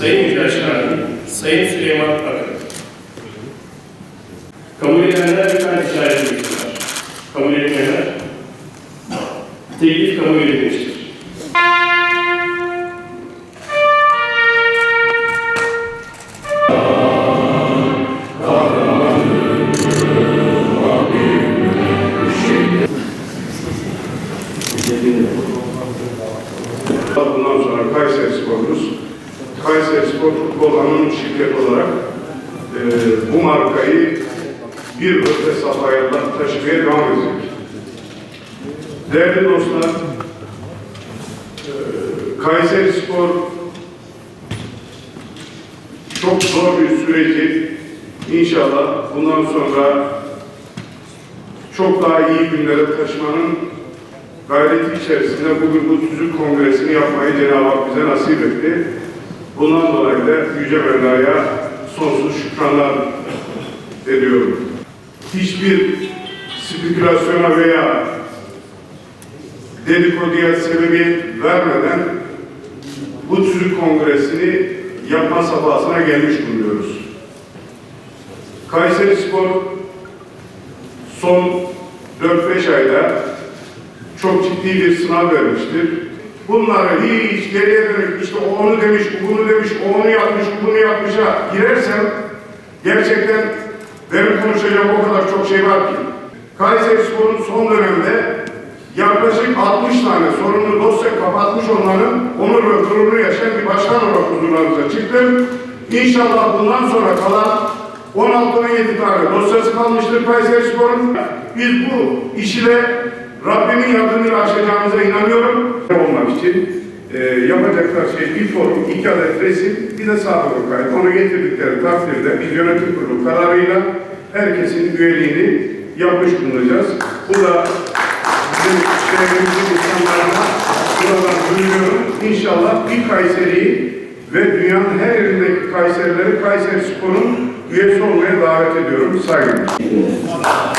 Sayın Yücel Şahin, Sayın Süleyman Akın. Kabul edenler lütfen işaret etsinler. Kabul etmeyenler teklif kabul edilmiştir. Bundan sonra Kayseri Spor'umuz, Kayseri Spor Futbol Anonim Şirket olarak e, bu markayı bir öte safhaya taşımaya devam edecek. Değerli dostlar, e, Kayseri Spor çok zor bir süreci inşallah bundan sonra çok daha iyi günlere taşımanın gayreti içerisinde bugün bu tüzük kongresini yapmayı Cenab-ı Hak bize nasip etti. Bundan dolayı da Yüce Mevla'ya sonsuz şükranlar ediyorum. Hiçbir spekülasyona veya dedikoduya sebebiyet vermeden bu tüzük kongresini yapma safhasına gelmiş bulunuyoruz. Kayseri Spor son 4-5 ayda çok ciddi bir sınav vermiştir. Bunları hiç geriye dönük işte o onu demiş, bu bunu demiş, o onu yapmış, bu bunu yapmışa girersem gerçekten benim konuşacağım o kadar çok şey var ki. Kayseri Spor'un son dönemde yaklaşık 60 tane sorunlu dosya kapatmış olmanın onur ve gururunu yaşayan bir başkan olarak huzurlarınıza çıktım. İnşallah bundan sonra kalan 16-17 tane dosyası kalmıştır Kayseri Spor'un. Biz bu işi de Rabbimin yardımıyla aşacağımıza inanıyorum. Olmak için e, yapacaklar şey bir forum, iki adet resim, bir de sağlık kayıt. Onu getirdikleri takdirde biz yönetim kurulu kararıyla herkesin üyeliğini yapmış bulunacağız. Bu da bizim şehrimizin insanlarına buradan duyuruyorum. İnşallah bir Kayseri'yi ve dünyanın her yerindeki Kayserileri Kayseri Spor'un üyesi olmaya davet ediyorum. Saygılar.